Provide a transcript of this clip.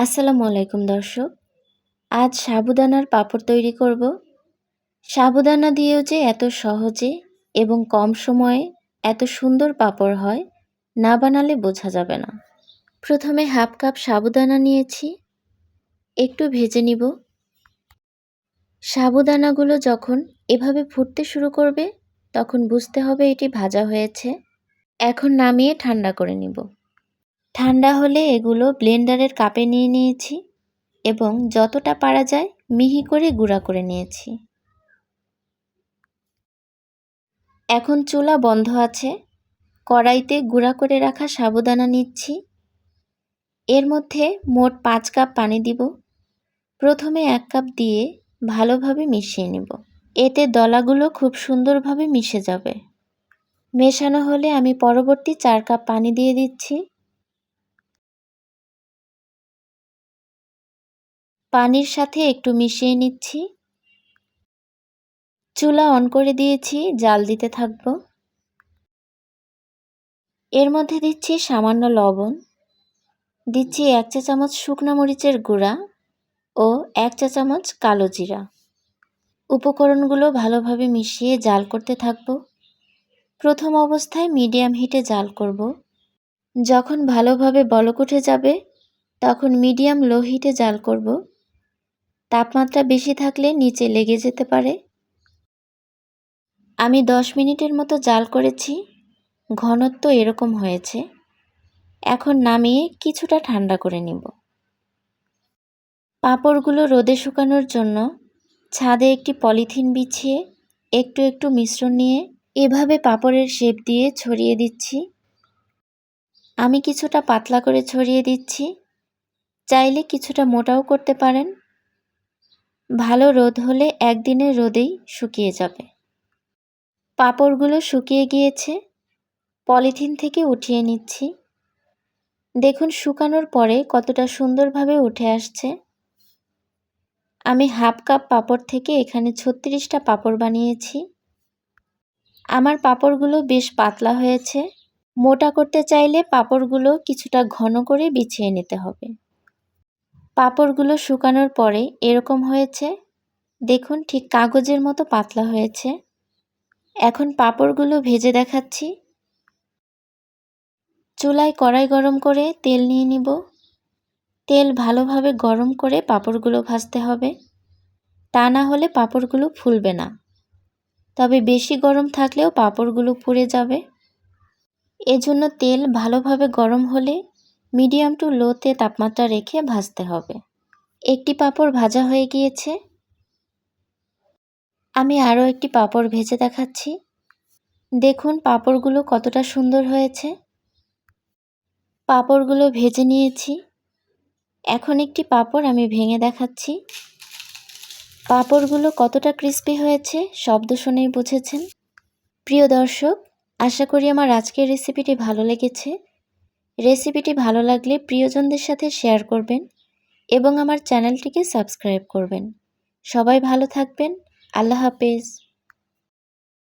আসসালামু আলাইকুম, দর্শক। আজ সাবুদানার পাঁপড় তৈরি করব। সাবুদানা দিয়েও যে এত সহজে এবং কম সময়ে এত সুন্দর পাঁপড় হয়, না বানালে বোঝা যাবে না। প্রথমে হাফ কাপ সাবুদানা নিয়েছি। একটু ভেজে নিব। সাবুদানাগুলো যখন এভাবে ফুটতে শুরু করবে, তখন বুঝতে হবে এটি ভাজা হয়েছে। এখন নামিয়ে ঠান্ডা করে নিব। ঠান্ডা হলে এগুলো ব্লেন্ডারের কাপে নিয়ে নিয়েছি এবং যতটা পারা যায় মিহি করে গুঁড়া করে নিয়েছি। এখন চুলা বন্ধ আছে। কড়াইতে গুঁড়া করে রাখা সাবুদানা নিচ্ছি। এর মধ্যে মোট পাঁচ কাপ পানি দিব। প্রথমে এক কাপ দিয়ে ভালোভাবে মিশিয়ে নেব। এতে দলাগুলো খুব সুন্দরভাবে মিশে যাবে। মেশানো হলে আমি পরবর্তী চার কাপ পানি দিয়ে দিচ্ছি। পানির সাথে একটু মিশিয়ে নিচ্ছি। চুলা অন করে দিয়েছি, জাল দিতে থাকব। এর মধ্যে দিচ্ছি সামান্য লবণ। দিচ্ছি এক চা চামচ শুকনো মরিচের গুঁড়া ও এক চা চামচ কালো জিরা। উপকরণগুলো ভালোভাবে মিশিয়ে জাল করতে থাকব। প্রথম অবস্থায় মিডিয়াম হিটে জাল করব। যখন ভালোভাবে বলক উঠে যাবে, তখন মিডিয়াম লো হিটে জাল করব। তাপমাত্রা বেশি থাকলে নিচে লেগে যেতে পারে। আমি দশ মিনিটের মতো জাল করেছি। ঘনত্ব এরকম হয়েছে। এখন নামিয়ে কিছুটা ঠান্ডা করে নিব। পাঁপড়গুলো রোদে শুকানোর জন্য ছাদে একটি পলিথিন বিছিয়ে একটু একটু মিশ্রণ নিয়ে এভাবে পাঁপড়ের শেপ দিয়ে ছড়িয়ে দিচ্ছি। আমি কিছুটা পাতলা করে ছড়িয়ে দিচ্ছি। চাইলে কিছুটা মোটাও করতে পারেন। ভালো রোদ হলে একদিনের রোদেই শুকিয়ে যাবে। পাপড়গুলো শুকিয়ে গিয়েছে। পলিথিন থেকে উঠিয়ে নিচ্ছি। দেখুন শুকানোর পরে কতটা সুন্দরভাবে উঠে আসছে। আমি হাফ কাপ পাপড় থেকে এখানে ছত্রিশটা পাপড় বানিয়েছি। আমার পাপড়গুলো বেশ পাতলা হয়েছে। মোটা করতে চাইলে পাপড়গুলো কিছুটা ঘন করে বিছিয়ে নিতে হবে। পাঁপড়গুলো শুকানোর পরে এরকম হয়েছে। দেখুন, ঠিক কাগজের মতো পাতলা হয়েছে। এখন পাঁপড়গুলো ভেজে দেখাচ্ছি। চুলায় কড়াই গরম করে তেল নিয়ে নিব। তেল ভালোভাবে গরম করে পাঁপড়গুলো ভাজতে হবে। তা না হলে পাঁপড়গুলো ফুলবে না। তবে বেশি গরম থাকলেও পাঁপড়গুলো পুড়ে যাবে। এজন্য তেল ভালোভাবে গরম হলে মিডিয়াম টু লোতে তাপমাত্রা রেখে ভাজতে হবে। একটি পাঁপড় ভাজা হয়ে গিয়েছে। আমি আরও একটি পাঁপড় ভেজে দেখাচ্ছি। দেখুন পাঁপড়গুলো কতটা সুন্দর হয়েছে। পাঁপড়গুলো ভেজে নিয়েছি। এখন একটি পাঁপড় আমি ভেঙে দেখাচ্ছি। পাঁপড়গুলো কতটা ক্রিস্পি হয়েছে, শব্দ শুনেই বুঝেছেন। প্রিয় দর্শক, আশা করি আমার আজকের রেসিপিটি ভালো লেগেছে। রেসিপিটি ভালো লাগলে প্রিয়জনদের সাথে শেয়ার করবেন এবং আমার চ্যানেলটিকে সাবস্ক্রাইব করবেন। সবাই ভালো থাকবেন। আল্লাহ হাফেজ।